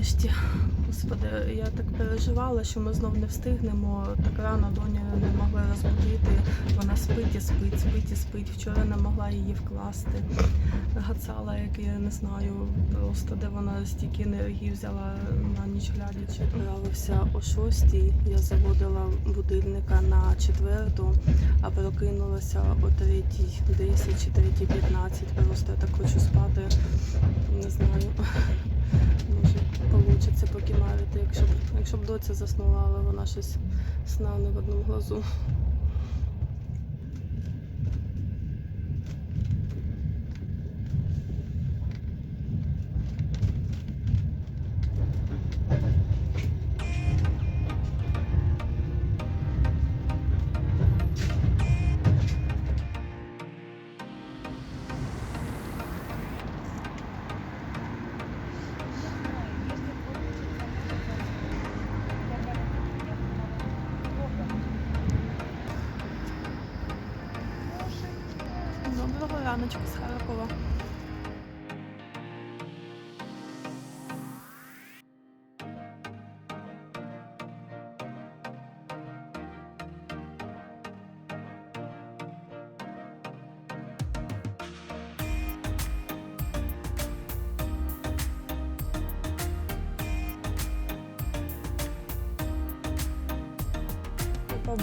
нарешті. Господи, я так переживала, що ми знов не встигнемо. Так рано доню не могли розбудити. Вона спить і спить, спить і спить. Вчора не могла її вкласти. Гацала, як я не знаю, просто де вона стільки енергії взяла на ніч глядячи. Правився о шостій. Я заводила будильника на четверту, а прокинулася о третій 10 чи третій 15. Просто я так хочу спати. Не знаю. Якщо б, якщо б доця заснула, але вона щось сна не в одному глазу. Раночку з.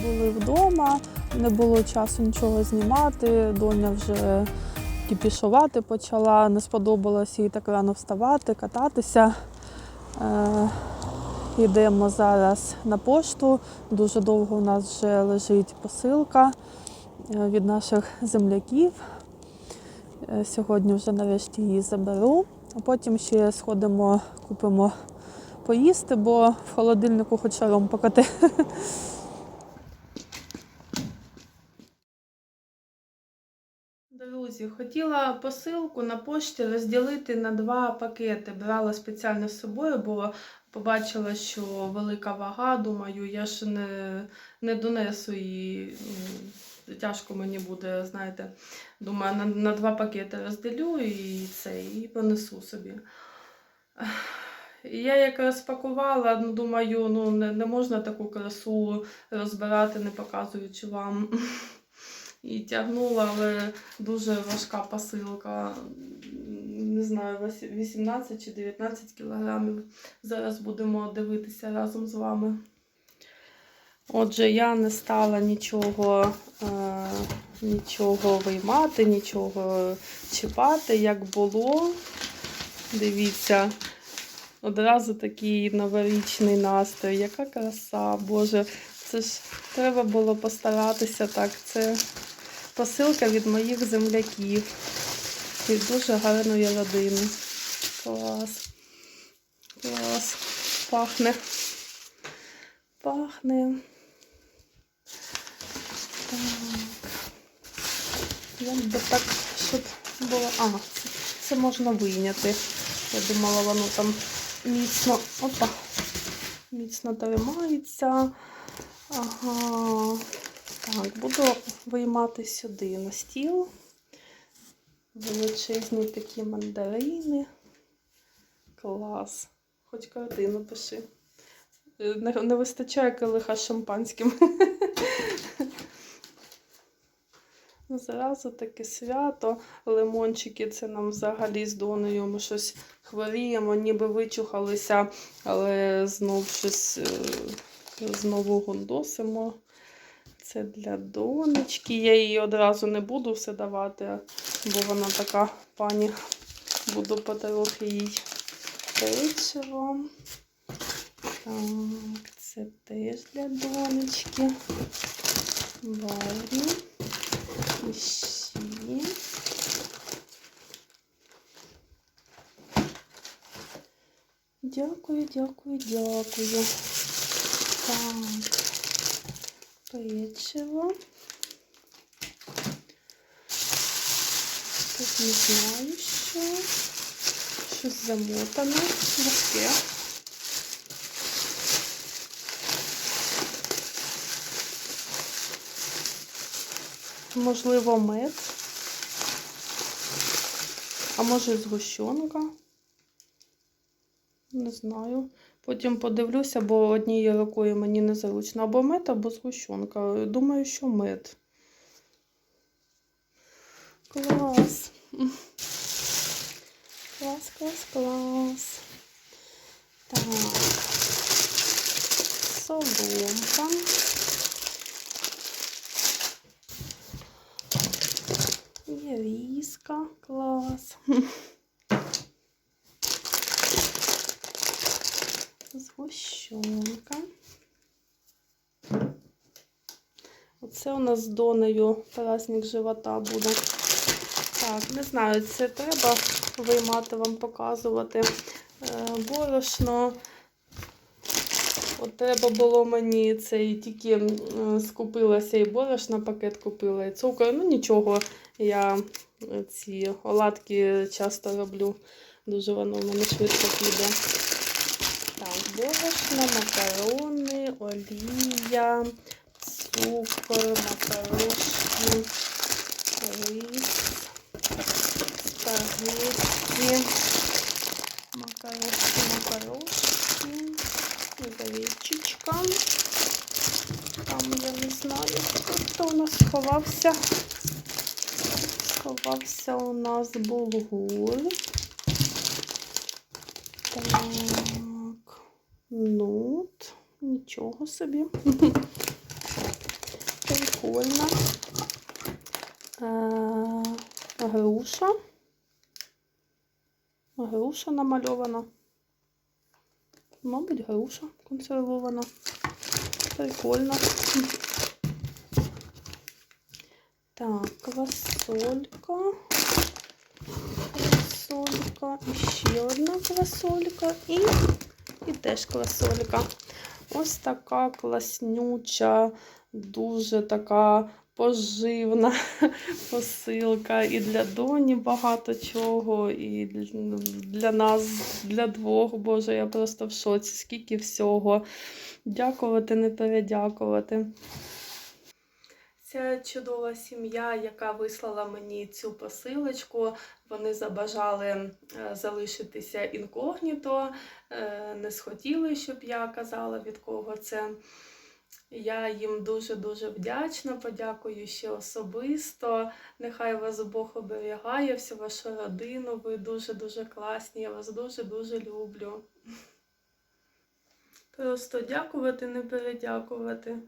Були вдома, не було часу нічого знімати. Доня вже кіпішувати почала, не сподобалось їй так рано вставати, кататися. Е, йдемо зараз на пошту. Дуже довго у нас вже лежить посилка е, від наших земляків. Е, Сьогодні вже нарешті її заберу, а потім ще сходимо, купимо поїсти, бо в холодильнику хоч шаром покати. Друзі, хотіла посилку на пошті розділити на два пакети. Брала спеціально з собою, бо побачила, що велика вага. Думаю, я ж не, не донесу її. ну, Тяжко мені буде, знаєте. Думаю, на, на два пакети розділю і це, і понесу собі. Я як розпакувала, ну, думаю, ну не, не можна таку красу розбирати, не показуючи вам. І тягнула, але дуже важка посилка. Не знаю, 18 чи 19 кілограмів. Зараз будемо дивитися разом з вами. Отже, я не стала нічого, е, нічого виймати, нічого чіпати, як було. Дивіться, одразу такий новорічний настрій. Яка краса, Боже. Це ж треба було постаратися так. Це посилка від моїх земляків. Від дуже гарної родини. Клас. Клас. Пахне. Пахне. Так. Як би так, щоб було. Ага, це, це можна вийняти. Я думала, воно там міцно. Опа. Міцно тримається. Ага. Так, буду виймати сюди на стіл. Величезні такі мандарини. Клас. Хоч картину пиши. Е, Не, не вистачає килиха з шампанським. Ну, Зразу таке свято. Лимончики це нам взагалі з донею. Ми щось хворіємо, ніби вичухалися, але знов щось е, знову гундосимо. Це для донечки. Я її одразу не буду все давати, бо вона така пані. Буду потрохи їй печиво. Так, це теж для донечки. Варі. І ще. Дякую, дякую, дякую. Так печиво. Тут не знаю що. Щось замотане, важке. Можливо, мед. А може згущенка. Не знаю. Потім подивлюся, бо однією рукою мені незручно. Або мед, або згущенка. Думаю, що мед. Клас. Клас, клас, клас. Так. Соломка. Є Єріска. Клас. Згущенка. Оце у нас з Донею праздник живота буде. Так, не знаю, це треба виймати вам показувати. Е, борошно. От треба було мені цей тільки скупилася і борошна пакет купила, і цукор. Ну нічого, я е, ці оладки часто роблю. Дуже воно в мене швидко піде. Борошно, макарони, олія, цукор, макарошки, рис, спагетті, макарошки, макарошки, гречечка. Там я не знаю, хто у нас сховався. Сховався у нас булгур. Так, нут. Нічого собі. Прикольно. Е, груша. Груша намальована. Мабуть, груша консервована. Прикольно. Так, квасолька. Квасолька. Ще одна квасолька. І, і теж класолька. Ось така класнюча, дуже така поживна посилка. І для доні багато чого, і для- нас, для двох. Боже, я просто в шоці, скільки всього. Дякувати, не передякувати. Ця чудова сім'я, яка вислала мені цю посилочку, вони забажали е, залишитися інкогніто, е, не схотіли, щоб я казала від кого це. Я їм дуже-дуже вдячна, подякую ще особисто. Нехай вас Бог оберігає, всю вашу родину. Ви дуже-дуже класні. Я вас дуже-дуже люблю. Просто дякувати, не передякувати.